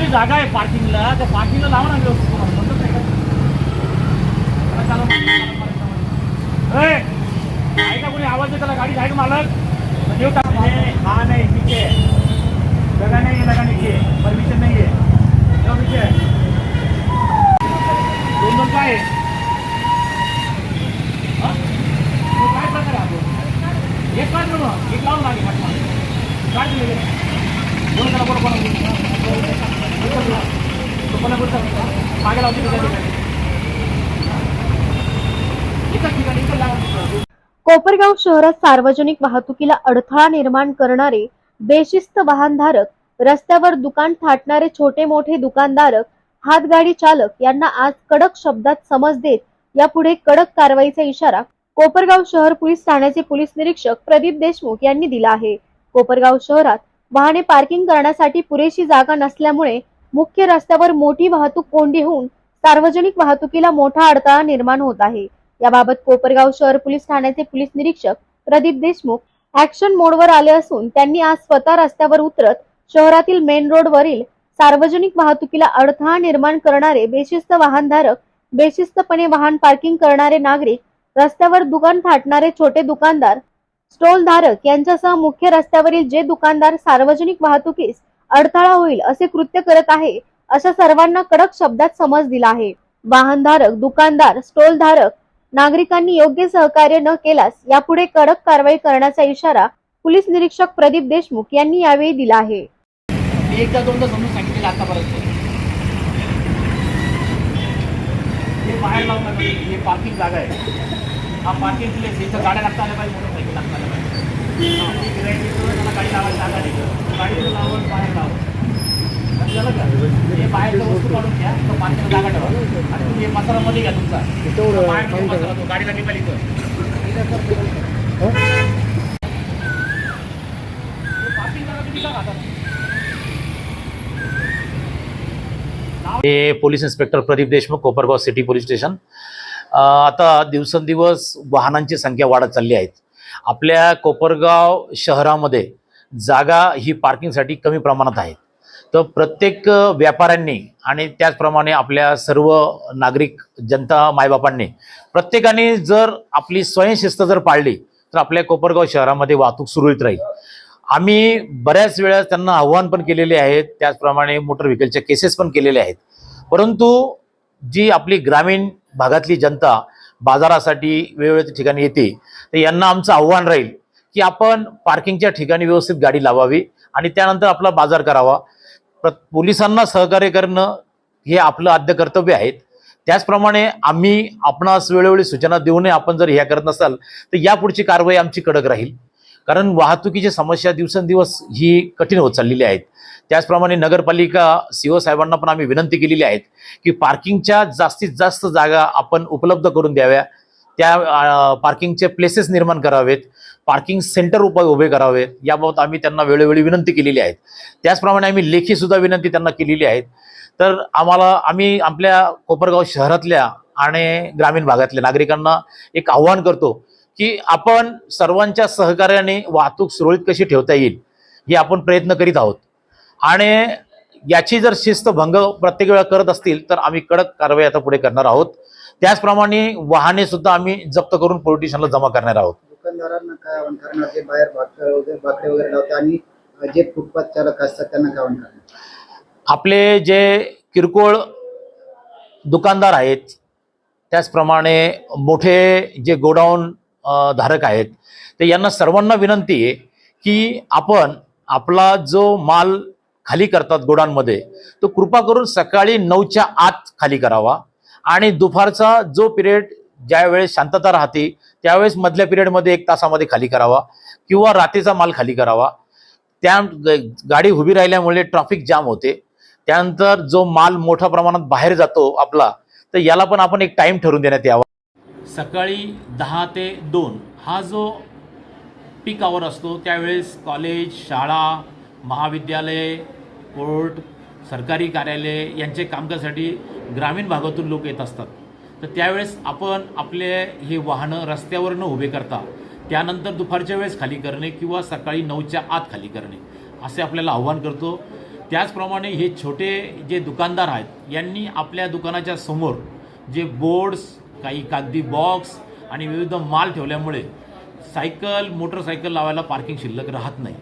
मोठी जागा आहे पार्किंगला? त्या पार्किंगला लावा ना व्यवस्थित तुम्हाला. म्हणतच नाही का? कोणी आवाज देताना गाडी आहे मालक. देऊ टाक नाही, हा नाही आहे. जगा नाही लगा नीचे परमिशन नाही आहे. दोन दोन काय काय प्रकार आहे? एक काढ एक लावून लागेल काय दिले दोन बोल त्याला, बोल, कोपरगाव शहरात सार्वजनिक वाहतुकीला अडथळा निर्माण करणारे बेशिस्त वाहनधारक रस्त्यावर दुकान थाटणारे छोटे मोठे दुकानदारक हातगाडी चालक यांना आज कडक शब्दात समज देत यापुढे कडक कारवाईचा इशारा कोपरगाव शहर पोलीस ठाण्याचे पोलीस निरीक्षक प्रदीप देशमुख यांनी दिला आहे. कोपरगाव शहरात वाहने पार्किंग करण्यासाठी पुरेशी जागा नसल्यामुळे मुख्य रस्त्यावर मोठी वाहतूक कोंडी होऊन सार्वजनिक वाहतुकीला मोठा अडथळा निर्माण होत आहे. याबाबत कोपरगाव शहर पोलीस ठाण्याचे पोलीस निरीक्षक प्रदीप देशमुख ऍक्शन मोडवर आले असून त्यांनी आज स्वतः रस्त्यावर उतरत शहरातील मेन रोडवरील सार्वजनिक वाहतुकीला अडथळा निर्माण करणारे बेशिस्त वाहनधारक बेशिस्तपणे वाहन पार्किंग करणारे नागरिक रस्त्यावर दुकान थाटणारे छोटे दुकानदार स्टॉल धारक यांच्यासह मुख्य रस्त्यावरील जे दुकानदार सार्वजनिक वाहतुकीस अडथळा होईल असे कृत्य करत आहे अशा सर्वांना कडक शब्दात समज दिला आहे. वाहनधारक दुकानदार स्टॉल धारक नागरिकांनी योग्य सहकार्य न केल्यास यापुढे कडक कारवाई करण्याचा इशारा पोलीस निरीक्षक प्रदीप देशमुख यांनी यावेळी दिला आहे. मी एकदा दोनदा समजून सांगितलेलं आतापर्यंत. हे बाहेर लावून नका हे पार्किंग जागा आहे. हा पार्किंग प्लेस इथं गाड्या लागता आल्या पाहिजे मोटरसायकल लागता आल्या पाहिजे हा, एक गिऱ्हाईक येतो, त्याला गाडी लावायला जागा नाही. गाडी इथं लावून बाहेर लावा. झालं का हे बाहेरचं वस्तू काढून घ्या तर पार्किंग जागा ठेवा. आणि तुम्ही हे मसालामध्ये घ्या तुमचा. बाहेर ठेवून मसाला तो गाडीला निघाली इथं. पार्किंग जागा तुम्ही का खातात हे police inspector Pradeep Deshmukh Kopargaon city police station. आता दिवसेंदिवस वाहनांची संख्या वाढत चालली आहेत. आपल्या कोपरगाव शहरामध्ये जागा ही पार्किंगसाठी कमी प्रमाणात आहेत. तर प्रत्येक व्यापाऱ्यांनी आणि त्याचप्रमाणे आपल्या सर्व नागरिक जनता मायबापांनी प्रत्येकाने जर आपली स्वयंशिस्त जर पाळली तर आपल्या कोपरगाव शहरामध्ये वाहतूक सुरळीत राहील. आम्ही बऱ्याच वेळा त्यांना आव्हान पण केलेले आहेत त्याचप्रमाणे मोटर व्हेकलच्या केसेस पण केलेले आहेत. परंतु जी आपली ग्रामीण भागातली जनता बाजारासाठी वेगवेगळ्या ठिकाणी येते तर यांना आमचं आव्हान राहील की आपण पार्किंगच्या ठिकाणी व्यवस्थित गाडी लावावी आणि त्यानंतर आपला बाजार करावा. प्र पोलिसांना सहकार्य करणं हे आपलं आद्य कर्तव्य आहे. त्याचप्रमाणे आम्ही आपणास वेळोवेळी सूचना देऊनही आपण जर ह्या करत नसाल तर यापुढची कारवाई आमची कडक राहील. कारण वाहतुकीची समस्या दिवसेंदिवस ही कठीण होत चाललेली आहेत. त्याचप्रमाणे नगरपालिका सीओ साहेबांना पण आम्ही विनंती केलेली आहेत की पार्किंगच्या जास्तीत जास्त जागा आपण उपलब्ध करून द्याव्या. त्या पार्किंगचे प्लेसेस निर्माण करावेत. पार्किंग सेंटर उपाय उभे करावेत याबाबत आम्ही त्यांना वेळोवेळी विनंती केलेली आहे त्याचप्रमाणे आम्ही लेखीसुद्धा विनंती त्यांना केलेली आहे तर आम्हाला आम्ही आपल्या कोपरगाव शहरातल्या आणि ग्रामीण भागातल्या नागरिकांना एक आव्हान करतो की आपण सर्वांच्या सहकार्याने वाहतूक सुरळीत कशी ठेवता येईल हे आपण प्रयत्न करीत आहोत. आणि याची जर शिस्त भंग प्रत्येक वेळा करत असतील तर आम्ही कडक कारवाई आता पुढे करणार आहोत. त्याचप्रमाणे वाहने सुद्धा आम्ही जप्त करून पोलीस स्टेशनला जमा करणार आहोत. दुकानदारांना काय आवाहन करणार? जे बाहेर बाकडे वगैरे बाकडे वगैरे लावते आणि जे फुटपाथ चालक असतात त्यांना काय आवाहन करणार? आपले जे किरकोळ दुकानदार आहेत त्याचप्रमाणे मोठे जे गोडाऊन धारक आहेत. तर यांना सर्वांना विनंती आहे की आपण आपला जो माल खाली करतात गोडांमध्ये तो कृपा करून सकाळी नऊच्या आत खाली करावा. आणि दुपारचा जो पिरियड ज्यावेळेस शांतता राहते त्यावेळेस मधल्या पिरियडमध्ये एक तासामध्ये खाली करावा किंवा रात्रीचा माल खाली करावा. त्या गाडी उभी राहिल्यामुळे ट्रॅफिक जाम होते. त्यानंतर जो माल मोठ्या प्रमाणात बाहेर जातो आपला तर याला पण आपण एक टाइम ठरवून देण्यात यावा. सकाळी दहा ते दोन हा जो पीक आवर असतो त्यावेळेस कॉलेज शाळा महाविद्यालय कोर्ट सरकारी कार्यालय यांचे कामकाजासाठी ग्रामीण भागातून लोक येत असतात. तर त्यावेळेस आपण आपले हे वाहनं रस्त्यावर न उभे करता त्यानंतर दुपारच्या वेळेस खाली करणे किंवा सकाळी नऊच्या आत खाली करणे असे आपल्याला आव्हान करतो. त्याचप्रमाणे हे छोटे जे दुकानदार आहेत यांनी आपल्या दुकानाच्या समोर जे बोर्ड्स काही कागदी बॉक्स आणि विविध माल ठेवल्यामुळे सायकल मोटरसायकल लावायला पार्किंग शिल्लक राहत नाही.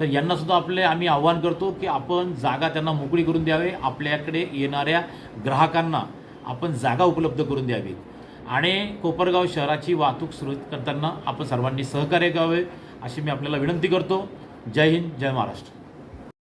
तर यांनासुद्धा आपले आम्ही आव्हान करतो की आपण जागा त्यांना मोकळी करून द्यावे. आपल्याकडे येणाऱ्या ग्राहकांना आपण जागा उपलब्ध करून द्यावी आणि कोपरगाव शहराची वाहतूक सुरळीत करताना आपण सर्वांनी सहकार्य करावे अशी मी आपल्याला विनंती करतो. जय हिंद जय महाराष्ट्र.